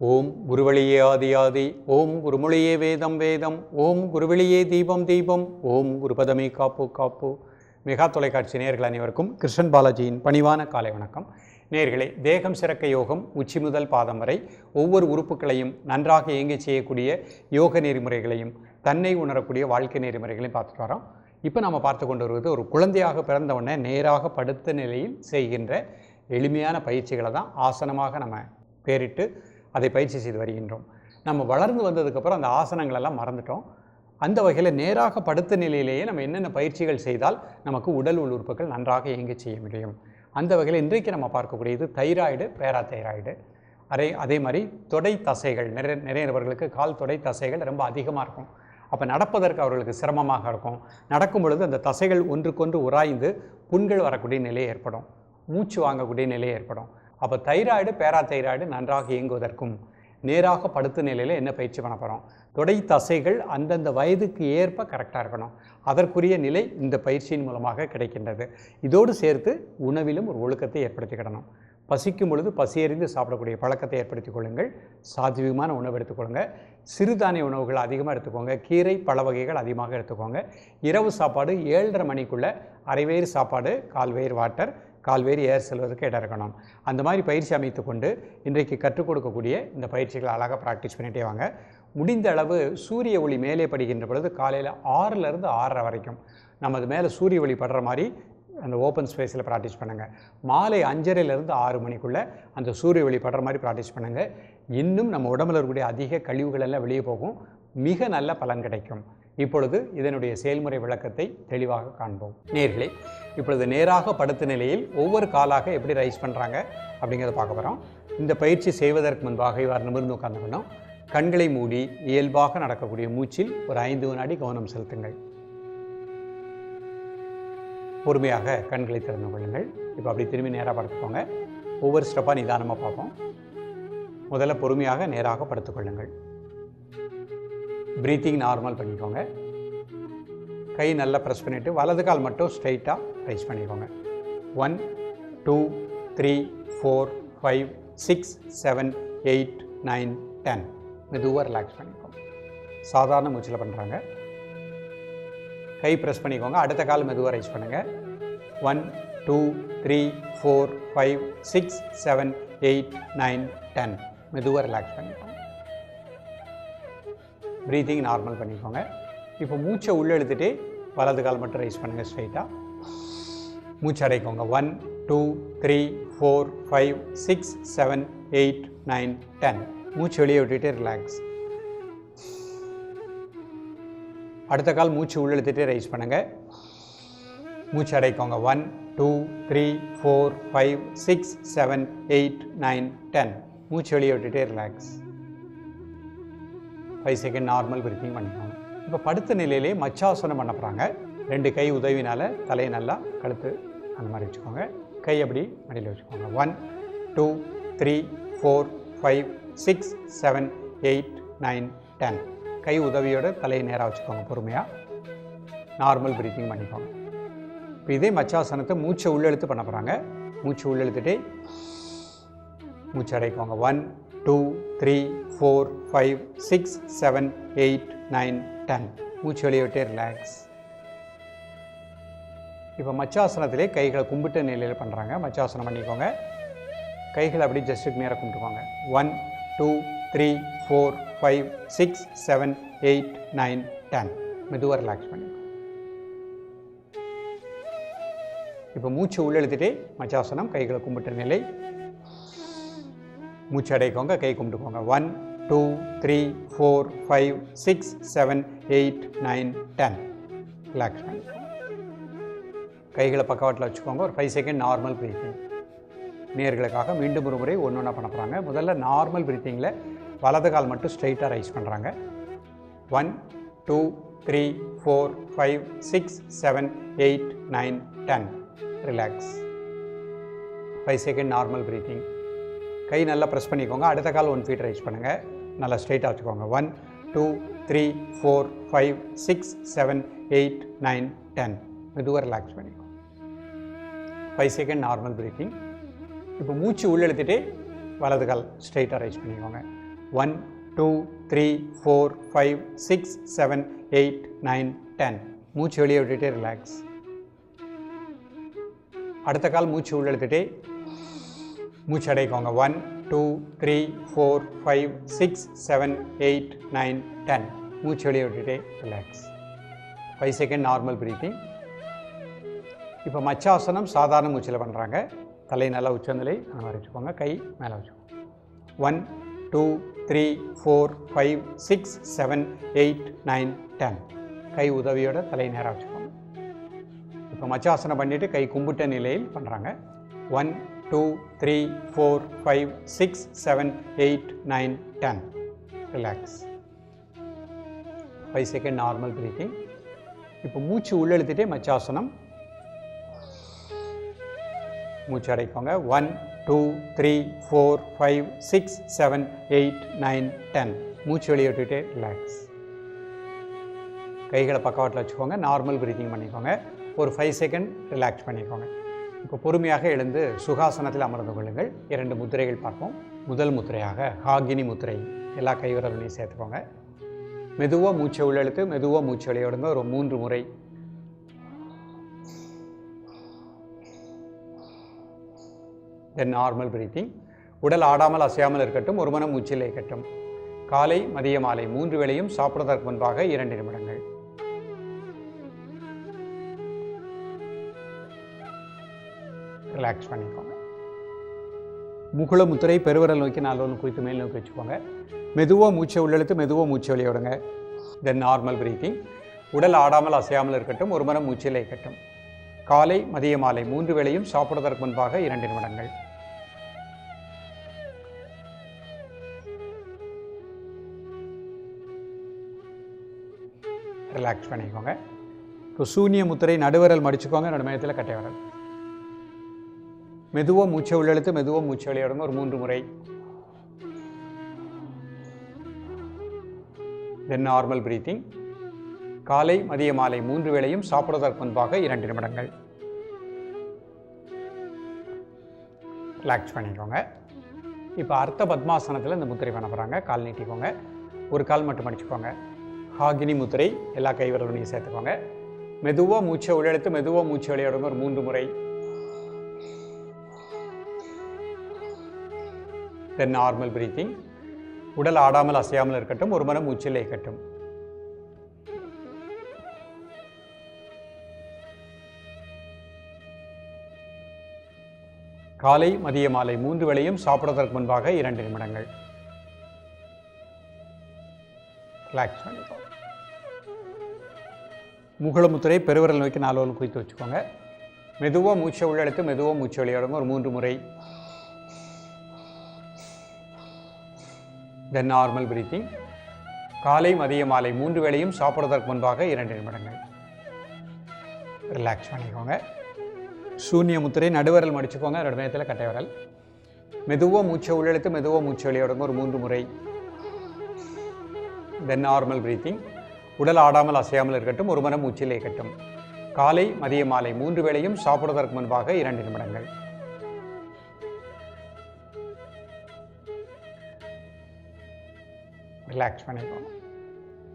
ஓம் குருவழியே ஆதி ஆதி ஓம் குருமொழியே வேதம் வேதம் ஓம் குருவெளியே தீபம் தீபம் ஓம் குருபதமே காப்பு காப்பு. மெகா தொலைக்காட்சி நேர்கள் அனைவருக்கும் கிருஷ்ணன் பாலாஜியின் பணிவான காலை வணக்கம். நேர்களே தேகம் சிறக்க யோகம் உச்சி முதல் பாதம் வரை ஒவ்வொரு உறுப்புகளையும் நன்றாக இயங்கி செய்யக்கூடிய யோக நெறிமுறைகளையும் தன்னை உணரக்கூடிய வாழ்க்கை நெறிமுறைகளையும் பார்த்துட்டு வரோம். இப்போ நம்ம பார்த்து கொண்டு வருவது ஒரு குழந்தையாக பிறந்தவுடனே நேராக படுத்த நிலையில் செய்கின்ற எளிமையான பயிற்சிகளை தான் ஆசனமாக நம்ம பேரிட்டு அதை பயிற்சி செய்து வருகின்றோம். நம்ம வளர்ந்து வந்ததுக்கப்புறம் அந்த ஆசனங்களெல்லாம் மறந்துட்டோம். அந்த வகையில் நேராக படுத்த நிலையிலேயே நம்ம என்னென்ன பயிற்சிகள் செய்தால் நமக்கு உடல் உள் உறுப்புகள் நன்றாக இயங்க செய்ய முடியும். அந்த வகையில் இன்றைக்கு நம்ம பார்க்கக்கூடியது தைராய்டு பேரா தைராய்டு அதே அதே மாதிரி தொடை தசைகள் நிறைய நிறைய நபர்களுக்கு கால் தொடை தசைகள் ரொம்ப அதிகமாக இருக்கும். அப்போ நடப்பதற்கு அவர்களுக்கு சிரமமாக இருக்கும். நடக்கும் பொழுது அந்த தசைகள் ஒன்றுக்கொன்று உராய்ந்து புண்கள் வரக்கூடிய நிலை ஏற்படும். மூச்சு வாங்கக்கூடிய நிலை ஏற்படும். அப்போ தைராய்டு பேரா தைராய்டு நன்றாக இயங்குவதற்கும் நேராக படுத்த நிலையில் என்ன பயிற்சி பண்ண போகிறோம் தொடை தசைகள் அந்தந்த வயதுக்கு ஏற்ப கரெக்டாக இருக்கணும். அதற்குரிய நிலை இந்த பயிற்சியின் மூலமாக கிடைக்கின்றது. இதோடு சேர்த்து உணவிலும் ஒரு ஒழுக்கத்தை ஏற்படுத்திக்கிடணும் பசிக்கும் பொழுது பசியறிந்து சாப்பிடக்கூடிய பழக்கத்தை ஏற்படுத்திக் கொள்ளுங்கள். சாத்வீகமான உணவு எடுத்துக்கொள்ளுங்க சிறுதானிய உணவுகள் அதிகமாக எடுத்துக்கோங்க. கீரை பழ வகைகள் அதிகமாக எடுத்துக்கோங்க. இரவு சாப்பாடு ஏழரை மணிக்குள்ளே அரைவேறு சாப்பாடு கால்வேர் வாட்டர் கால்வேரி ஏர் செல்வதற்கு இடம் இருக்கணும். அந்த மாதிரி பயிற்சி அமைத்து கொண்டு இன்றைக்கு கற்றுக் கொடுக்கக்கூடிய இந்த பயிற்சிகளை அழகாக ப்ராக்டிஸ் பண்ணிட்டே வாங்க. முடிந்த அளவு சூரிய ஒளி மேலே படுகின்ற பொழுது காலையில் ஆறுலேருந்து ஆறரை வரைக்கும் நமது மேலே சூரிய ஒளி படுற மாதிரி அந்த ஓப்பன் ஸ்பேஸில் ப்ராக்டிஸ் பண்ணுங்கள் மாலை அஞ்சரைலேருந்து ஆறு மணிக்குள்ளே அந்த சூரிய ஒளி படுற மாதிரி ப்ராக்டிஸ் பண்ணுங்கள் இன்னும் நம்ம உடம்புல இருக்கக்கூடிய அதிக கழிவுகள் எல்லாம் வெளியே போகும். மிக நல்ல பலன் கிடைக்கும். இப்பொழுது இதனுடைய செயல்முறை விளக்கத்தை தெளிவாக காண்போம். நேர்களே இப்பொழுது நேராக படுத்த நிலையில் ஒவ்வொரு காலாக எப்படி ரைஸ் பண்ணுறாங்க அப்படிங்கிறத பார்க்க போகிறோம் இந்த பயிற்சி செய்வதற்கு முன்பாக இவ்வாறு நிமிர்ந்து உட்கார்ந்துக்கணும் கண்களை மூடி இயல்பாக நடக்கக்கூடிய மூச்சில் ஒரு ஐந்து வினாடி கவனம் செலுத்துங்கள். பொறுமையாக கண்களை திறந்து கொள்ளுங்கள். இப்போ அப்படி திரும்பி நேராக படுத்துக்கோங்க ஒவ்வொரு ஸ்டெப்பாக நிதானமாக பார்ப்போம். முதல்ல பொறுமையாக நேராக படுத்துக்கொள்ளுங்கள் ப்ரீத்திங் நார்மல் பண்ணிக்கோங்க. கை நல்லா ப்ரெஸ் பண்ணிவிட்டு வலது கால் மட்டும் ஸ்ட்ரைட்டாக ரைஸ் பண்ணிக்கோங்க. One two three four five six seven eight nine ten மெதுவாக ரிலாக்ஸ் பண்ணிக்கோங்க. சாதாரண மூச்சில் பண்ணுறாங்க கை ப்ரெஸ் பண்ணிக்கோங்க. அடுத்த கால் மெதுவாக ரைஸ் பண்ணுங்கள் one two three four five six seven eight nine ten மெதுவாக ரிலாக்ஸ் பண்ணிக்கோங்க. ப்ரீத்திங் நார்மல் பண்ணிக்கோங்க. இப்போ மூச்சை உள்ளே வலது கால் மட்டும் ரைஸ் பண்ணுங்கள் ஸ்ட்ரைட்டாக மூச்சு அடைக்கோங்க. One two three four five six seven eight nine ten மூச்சு வெளியே விட்டுட்டு ரிலாக்ஸ் அடுத்த கால் மூச்சு உள்ள ரைஸ் பண்ணுங்கள் மூச்சு அடைக்கோங்க. One two three four five six seven eight nine ten மூச்சு வெளியே விட்டுட்டு relax five second normal breathing பண்ணிக்கோங்க. இப்போ படுத்த நிலையிலே மச்சாசனம் பண்ண போகிறாங்க ரெண்டு கை உதவினால் தலையை நல்லா கழுத்து அந்த மாதிரி வச்சுக்கோங்க. கை அப்படி மடியில் வச்சுக்கோங்க. One two three four five six seven eight nine ten கை உதவியோட தலையை நேராக வச்சுக்கோங்க பொறுமையாக நார்மல் பிரீத்திங் பண்ணிக்கோங்க. இப்போ இதே மச்சாசனத்தை மூச்சை உள்ளெழுத்து பண்ண போகிறாங்க மூச்சு உள்ளெழுத்துட்டே மூச்சு அடைக்கோங்க. One two three four five six seven eight nine ten. மூச்சு வெளியே ரிலாக்ஸ் இப்போ மச்சாசனத்திலே கைகளை கும்பிட்ட நிலையில் பண்ணுறாங்க மச்சாசனம் பண்ணிக்கோங்க. கைகளை அப்படி ஜஸ்ட்டுக்கு நேராக கும்பிட்டுக்கோங்க. One two three four five six seven eight nine ten மெதுவாக ரிலாக்ஸ் பண்ணிக்கோங்க. இப்போ மூச்சு உள்ளெழுத்துட்டே மச்சாசனம் கைகளை கும்பிட்ட நிலை. மூச்சு அடைக்கோங்க கை கும்பிட்டுக்கோங்க one two three four five six seven eight nine ten relax கைகளை பக்கவாட்டில் வச்சுக்கோங்க. ஒரு ஃபைவ் செகண்ட் நார்மல் ப்ரீத்திங் நேர்களுக்காக மீண்டும் ஒரு முறை ஒன்று ஒன்றா பண்ண போகிறாங்க முதல்ல நார்மல் பிரீத்திங்கில் வலது கால் மட்டும் ஸ்ட்ரைட்டாக ரைஸ் பண்ணுறாங்க one two three four five six seven eight nine ten relax five second normal breathing கை நல்லா ப்ரெஸ் பண்ணிக்கோங்க. அடுத்த கால் ஒன் ஃபீட் ரைஸ் பண்ணுங்கள் நல்லா ஸ்ட்ரைட்டாக வச்சுக்கோங்க. One two three four five six seven eight nine ten மெதுவாக ரிலாக்ஸ் பண்ணிக்கோங்க ஃபைவ் செகண்ட் நார்மல் ப்ரீத்திங் இப்போ மூச்சு உள்ளெழுத்துட்டே வலது கால் ஸ்ட்ரைட்டாக ரைஸ் பண்ணிக்கோங்க. One two three four five six seven eight nine ten மூச்சு வெளியே விட்டுட்டே ரிலாக்ஸ் அடுத்த கால் மூச்சு உள்ளெழுத்துட்டே மூச்சடைக்கோங்க. One two three four five six seven eight nine ten மூச்சு வெளியே விட்டுட்டே relax five second normal breathing இப்போ மச்சாசனம் சாதாரண மூச்சில் பண்ணுறாங்க தலை நல்லா உச்சநிலை அந்த மாதிரி வச்சுக்கோங்க. கை மேலே வச்சுக்கோங்க. One two three four five six seven eight nine ten கை உதவியோட தலை நேராக வச்சுக்கோங்க. இப்போ மச்சாசனம் பண்ணிவிட்டு கை கும்பிட்ட நிலையில் பண்ணுறாங்க one two three four five six seven eight nine ten relax five second normal breathing இப்போ மூச்சு உள்ளெழுத்துட்டே மச்சாசனம். மூச்சு அடைக்கோங்க one two three four five six seven eight nine ten மூச்சு வெளியிட்டுட்டே ரிலாக்ஸ் கைகளை பக்கவாட்டில் வச்சுக்கோங்க. நார்மல் ப்ரீத்திங் பண்ணிக்கோங்க. ஒரு ஃபைவ் செகண்ட் ரிலாக்ஸ் பண்ணிக்கோங்க. இப்போ பொறுமையாக எழுந்து சுகாசனத்தில் அமர்ந்து கொள்ளுங்கள். இரண்டு முத்திரைகள் பார்ப்போம். முதல் முத்திரையாக ஹாகினி முத்திரை. எல்லா கைவிரலையும் சேர்த்துக்கோங்க. மெதுவாக மூச்சை உள்ளெழுத்து மெதுவாக மூச்சு வெளியோடுங்க ஒரு மூன்று முறை. தென் நார்மல் பிரீத்திங் உடல் ஆடாமல் அசையாமல் இருக்கட்டும். ஒரு மனம் மூச்சில் இருக்கட்டும். காலை மதிய மாலை மூன்று வேளையும் சாப்பிடுவதற்கு முன்பாக இரண்டு நிமிடங்கள். ரிலாக்ஸ் பண்ணிக்கோங்க. முகுள முத்திரை பெருவரல் நோக்கி நாலு ஒன்று குறித்து மேல் நோக்கி வச்சுக்கோங்க. மெதுவாக மூச்சை உள்ளெழுத்து மெதுவாக மூச்சை வெளியே விடுங்க. தென் நார்மல் பிரீத்திங் உடல் ஆடாமல் அசையாமல் இருக்கட்டும் ஒரு மரம் மூச்சில் கட்டும் காலை மதிய மாலை மூன்று வேளையும் சாப்பிடுவதற்கு முன்பாக இரண்டு நிமிடங்கள். ரிலாக்ஸ் பண்ணிக்கோங்க. இப்போ சூனிய முத்திரை நடுவரல் மடிச்சுக்கோங்க நடுமயத்தில் கட்டை வரல். மெதுவாக மூச்சை உள்ளெழுத்து மெதுவாக மூச்சை வெளியிடுங்க ஒரு மூன்று முறை. தென் நார்மல் பிரீத்திங் காலை மதிய மாலை மூன்று வேளையும் சாப்பிடுவதற்கு முன்பாக இரண்டு நிமிடங்கள். ரிலாக்ஸ் பண்ணிக்கோங்க. இப்போ அர்த்த பத்மாசனத்தில் இந்த முத்திரை பண்ண போகிறாங்க கால் நீட்டிக்கோங்க. ஒரு கால் மட்டும் அடிச்சுக்கோங்க. ஹாகினி முத்திரை எல்லா கைவிரலையும் சேர்த்துக்கோங்க. மெதுவாக மூச்சை உள்ளெடுத்து மெதுவாக மூச்சு விளையாடுங்க ஒரு மூன்று முறை. தென் நார்மல் பிரீத்திங் உடல் ஆடாமல் அசையாமல் இருக்கட்டும் ஒரு மனம் மூச்சில் இருக்கட்டும் காலை மதிய மாலை மூன்று வேளையும் சாப்பிடுவதற்கு முன்பாக இரண்டு நிமிடங்கள். ரிலாக்ஸ் பண்ணிக்கோங்க. முகுளமுத்திரை பெருவிரல் நோக்கி நாலு குறித்து வச்சுக்கோங்க. மெதுவாக மூச்சை உள்ளெடுத்து மெதுவாக மூச்சு வெளியிடுங்க ஒரு மூன்று முறை தென் நார்மல் பிரீத்திங் காலை மதிய மாலை மூன்று வேளையும் சாப்பிடுவதற்கு முன்பாக இரண்டு நிமிடங்கள். ரிலாக்ஸ் பண்ணிக்கோங்க. சூன்ய முத்திரை நடுவரல் மடிச்சுக்கோங்க. ரெண்டு நேரத்தில் கட்டை வரல் மெதுவாக மூச்சை உள்ளெழுத்து மெதுவாக மூச்சு வெளியிடுங்க ஒரு மூன்று முறை. தென் நார்மல் பிரீத்திங் உடல் ஆடாமல் அசையாமல் இருக்கட்டும். ஒரு மனம் மூச்சிலே கட்டும் காலை மதிய மாலை மூன்று வேளையும் சாப்பிடுவதற்கு முன்பாக இரண்டு நிமிடங்கள். ரிலாக்ஸ் பண்ணிக்கோங்க.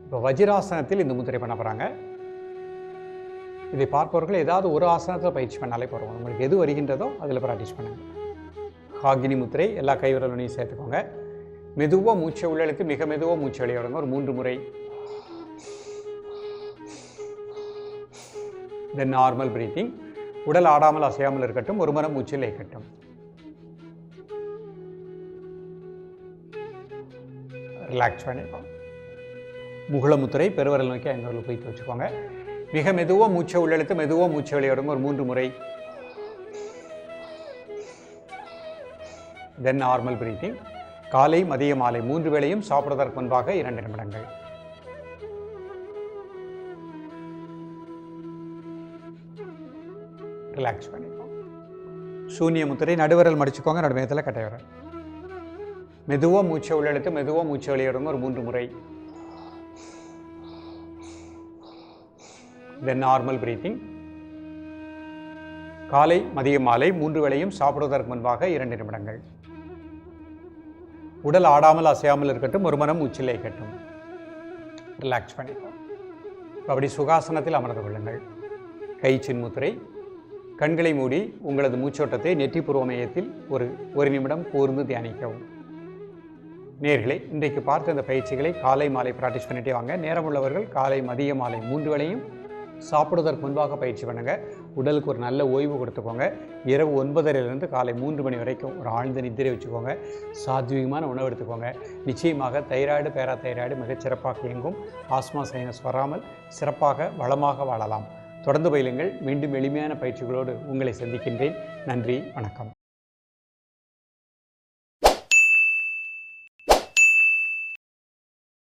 இப்போ வஜ்ராசனத்தில் இந்த முத்திரை பண்ண போகிறாங்க இதை பார்ப்பவர்கள் ஏதாவது ஒரு ஆசனத்தில் பயிற்சி பண்ணாலே போகிறோம் உங்களுக்கு எது வருகின்றதோ அதில் ப்ராக்டிஸ் பண்ணுங்கள் ஹாகினி முத்திரை எல்லா கைவிரலையும் சேர்த்துக்கோங்க. மெதுவாக மூச்சை உள்ளளுக்கு மிக மெதுவாக மூச்சு வெளியிடுங்க ஒரு மூன்று முறை. தென் நார்மல் பிரீத்திங் உடல் ஆடாமல் அசையாமல் இருக்கட்டும். ஒரு மரம் மூச்சில் இருக்கட்டும் ரிலாக்ஸ் பண்ணிக்கோங்க முகுளமுத்திரை பெருவரல் நோக்கி ஐநூறு போய்த்து வச்சுக்கோங்க. மிக மெதுவாக மூச்சை உள்ளெழுத்து மெதுவாக மூச்சை வெளியிடுங்க. ஒரு மூன்று முறை. தென் நார்மல் பிரீத்திங் காலை மதிய மாலை மூன்று வேளையும் சாப்பிடுவதற்கு முன்பாக இரண்டு நிமிடங்கள். ரிலாக்ஸ் பண்ணிக்கோங்க. சூன்ய முத்திரை நடுவரல் மடிச்சுக்கோங்க. நடுமையத்தில் கட்டை வரல். மெதுவாக மூச்சை உள்ளெடுத்து மெதுவாக மூச்சை வெளியிடணும் ஒரு மூன்று முறை. தென் நார்மல் பிரீத்திங் காலை மதிய மாலை மூன்று வேளையும் சாப்பிடுவதற்கு முன்பாக இரண்டு நிமிடங்கள். உடல் ஆடாமல் அசையாமல் இருக்கட்டும் ஒரு மனம் உச்சிலே கட்டும் ரிலாக்ஸ் பண்ணிக்கலாம் அப்படி சுகாசனத்தில் அமர்ந்து கொள்ளுங்கள். கை சின்முத்திரை கண்களை மூடி உங்களது மூச்சோட்டத்தை நெற்றிபூர்வ மையத்தில் ஒரு ஒரு நிமிடம் கூர்ந்து தியானிக்கவும். நேர்களை இன்றைக்கு பார்த்த இந்த பயிற்சிகளை காலை மாலை ப்ராக்டிஸ் பண்ணிட்டே வாங்க. நேரம் உள்ளவர்கள் காலை மதிய மாலை மூன்று வேளையும் சாப்பிடுவதற்கு முன்பாக பயிற்சி பண்ணுங்கள் உடலுக்கு ஒரு நல்ல ஓய்வு கொடுத்துக்கோங்க. இரவு ஒன்பதரைலேருந்து காலை மூன்று மணி வரைக்கும் ஒரு ஆழ்ந்த நித்திரை வச்சுக்கோங்க. சாத்வீகமான உணவு எடுத்துக்கோங்க. நிச்சயமாக தைராய்டு பேரா தைராய்டு மிகச்சிறப்பாக இயங்கும். ஆஸ்மா சைனஸ் வராமல் சிறப்பாக வளமாக வாழலாம். தொடர்ந்து பயிலுங்கள். மீண்டும் எளிமையான பயிற்சிகளோடு உங்களை சந்திக்கின்றேன். நன்றி வணக்கம்.